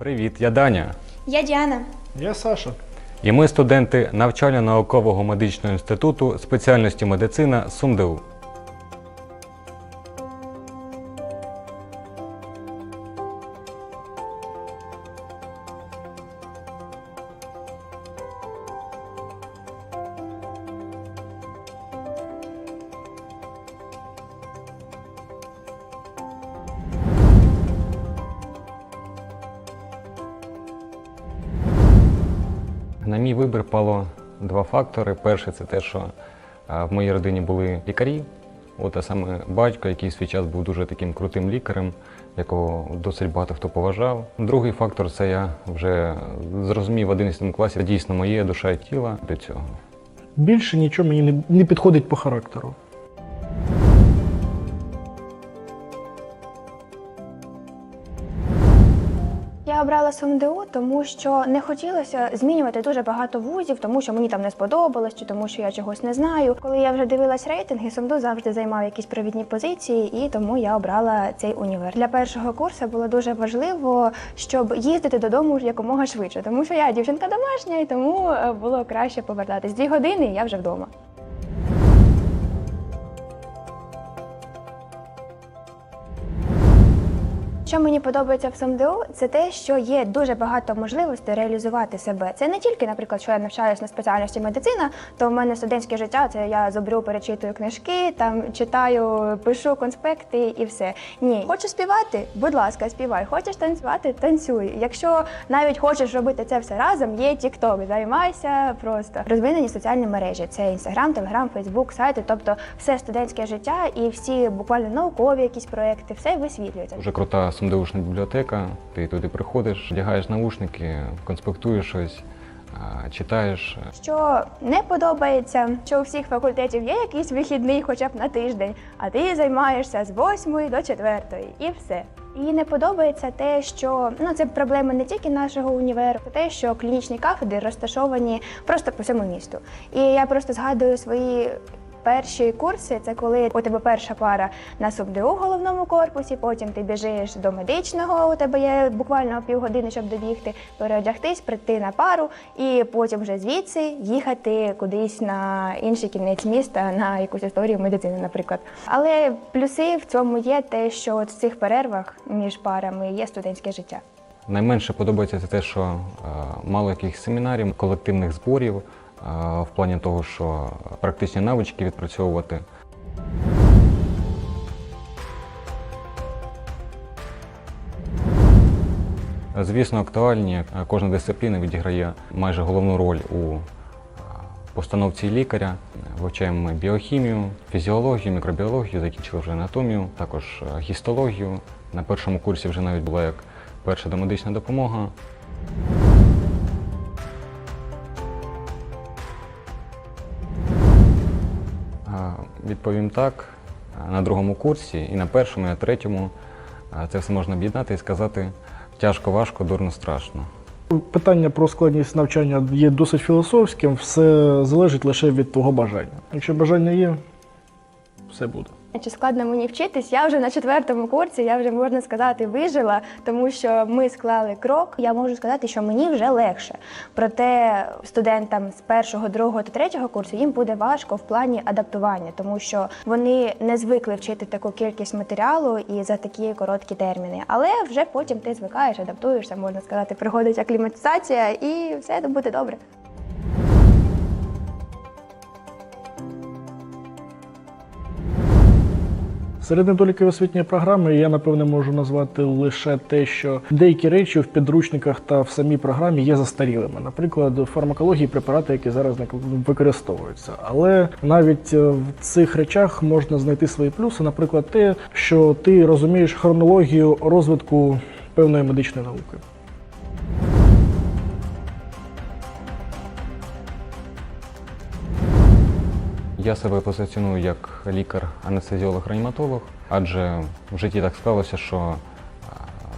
Привіт, я Даня. Я Діана. Я Саша. І ми студенти навчально-наукового медичного інституту спеціальності медицина СумДУ. На мій вибір пало два фактори. Перший це те, що в моїй родині були лікарі. От, а саме батько, який свій час був дуже таким крутим лікарем, якого досить багато хто поважав. Другий фактор це я вже зрозумів в 11 класі, дійсно моє душа і тіло до цього. Більше нічого мені не підходить по характеру. Я обрала СумДУ, тому що не хотілося змінювати дуже багато вузів, тому що мені там не сподобалось, чи тому що я чогось не знаю. Коли я вже дивилась рейтинги, СумДУ завжди займав якісь провідні позиції, і тому я обрала цей універ. Для першого курсу було дуже важливо, щоб їздити додому якомога швидше, тому що я дівчинка домашня, і тому е, було краще повертатись. Дві години, і я вже вдома. Що мені подобається в СумДУ, це те, що є дуже багато можливостей реалізувати себе. Це не тільки, наприклад, що я навчаюся на спеціальності медицина, то в мене студентське життя це я зобрю, перечитую книжки, там читаю, пишу конспекти і все. Ні, хочеш співати? Будь ласка, співай. Хочеш танцювати? Танцюй. Якщо навіть хочеш робити це все разом, є TikTok, займайся просто розвинені соціальні мережі. Це Інстаграм, Телеграм, Фейсбук, сайти, тобто все студентське життя і всі буквально наукові якісь проекти, все висвітлюється. Дуже крута сумдеушна бібліотека. Ти туди приходиш, вдягаєш наушники, конспектуєш щось, читаєш. Що не подобається, що у всіх факультетів є якийсь вихідний хоча б на тиждень, а ти займаєшся з 8 до 4 і все. І не подобається те, що ну це проблема не тільки нашого універу, те, що клінічні кафедри розташовані просто по всьому місту. І я просто згадую свої. Перші курси це коли у тебе перша пара на СубДУ в головному корпусі, потім ти біжиш до медичного, у тебе є буквально півгодини, щоб добігти, переодягтись, прийти на пару, і потім вже звідси їхати кудись на інший кінець міста на якусь історію медицини, наприклад. Але плюси в цьому є те, що от в цих перервах між парами є студентське життя. Найменше подобається те, що е, мало якихось семінарів, колективних зборів в плані того, що практичні навички відпрацьовувати. Звісно, актуальні. Е, Кожна дисципліна відіграє майже головну роль у е, постановці лікаря. Вивчаємо ми біохімію, фізіологію, мікробіологію, закінчили вже анатомію, також е, гістологію. На першому курсі вже навіть була як перша домедична допомога. Відповім так. На другому курсі і на першому, і на третьому це все можна об'єднати і сказати тяжко, важко, дурно, страшно. Питання про складність навчання є досить філософським, все залежить лише від твого бажання. Якщо бажання є, все буде. Чи складно мені вчитись? Я вже на четвертому курсі, я вже можна сказати, вижила, тому що ми склали крок. Я можу сказати, що мені вже легше. Проте студентам з першого, другого та третього курсу їм буде важко в плані адаптування, тому що вони не звикли вчити таку кількість матеріалу і за такі короткі терміни. Але вже потім ти звикаєш, адаптуєшся, можна сказати, приходить акліматизація, і все буде добре. Серед недоліків освітньої програми я напевне можу назвати лише те, що деякі речі в підручниках та в самій програмі є застарілими. Наприклад, в фармакології препарати, які зараз використовуються. Але навіть е, в цих речах можна знайти свої плюси, наприклад, те, що ти розумієш хронологію розвитку певної медичної науки. Я себе позиціоную як лікар-анестезіолог-реаніматолог, адже в житті так склалося, що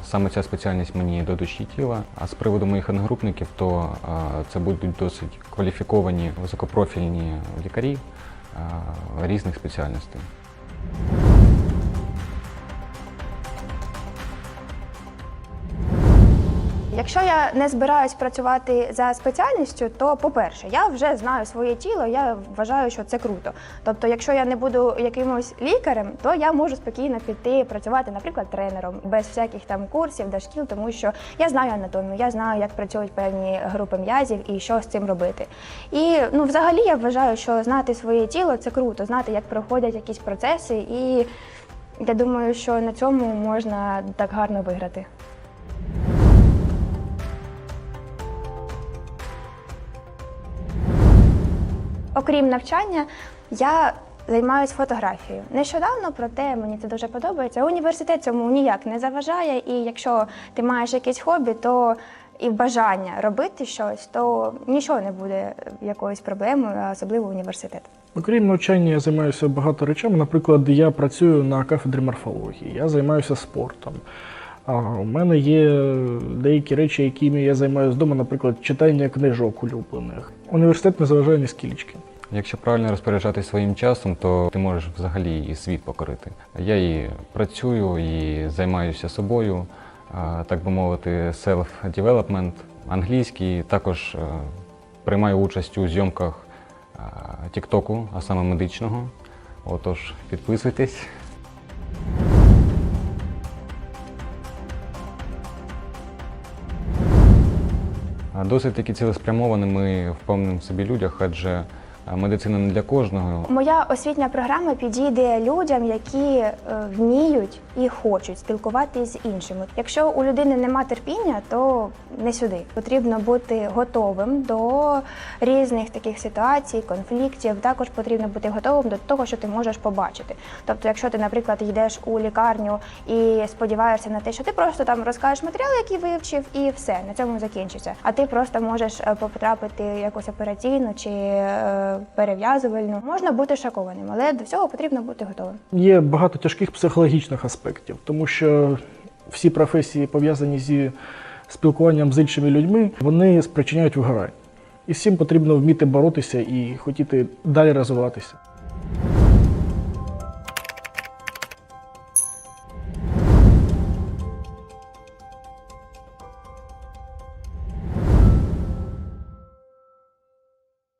саме ця спеціальність мені до душі тіла. А з приводу моїх ангрупників, то це будуть досить кваліфіковані високопрофільні лікарі різних спеціальностей. Якщо я не збираюсь працювати за спеціальністю, то по-перше, я вже знаю своє тіло, я вважаю, що це круто. Тобто, якщо я не буду якимось лікарем, то я можу спокійно піти працювати, наприклад, тренером без всяких там курсів, дошкіл, тому що я знаю анатомію, я знаю, як працюють певні групи м'язів і що з цим робити. І ну, взагалі я вважаю, що знати своє тіло це круто, знати, як проходять якісь процеси, і я думаю, що на цьому можна так гарно виграти. Окрім навчання, я займаюся фотографією. Нещодавно, проте мені це дуже подобається. Університет цьому ніяк не заважає, і якщо ти маєш якесь хобі, то і бажання робити щось, то нічого не буде якоюсь проблемою, особливо університет. Окрім навчання, я займаюся багато речами. Наприклад, я працюю на кафедрі морфології, я займаюся спортом. А у мене є деякі речі, якими я займаюся вдома, наприклад, читання книжок улюблених. Університет не заважає ні скілечки. Якщо правильно розпоряджатися своїм часом, то ти можеш взагалі і світ покорити. Я і працюю, і займаюся собою, так би мовити, self-development, англійський, також е, приймаю участь у зйомках Тіктоку, а саме медичного. Отож, підписуйтесь. Досить таки цілеспрямованими впевненим в собі людях, адже медицина не для кожного. Моя освітня програма підійде людям, які е, вміють і хочуть спілкуватися з іншими. Якщо у людини нема терпіння, то не сюди. Потрібно бути готовим до різних таких ситуацій, конфліктів. Також потрібно бути готовим до того, що ти можеш побачити. Тобто, якщо ти, наприклад, йдеш у лікарню і сподіваєшся на те, що ти просто там розкажеш матеріал, який вивчив, і все на цьому закінчиться. А ти просто можеш е, потрапити в якусь операційну чи е, перев'язувальну. Можна бути шокованим, але до всього потрібно бути готовим. Є багато тяжких психологічних аспектів, тому що всі професії, пов'язані зі спілкуванням з іншими людьми, вони спричиняють вигорання. І цим потрібно вміти боротися і хотіти далі розвиватися.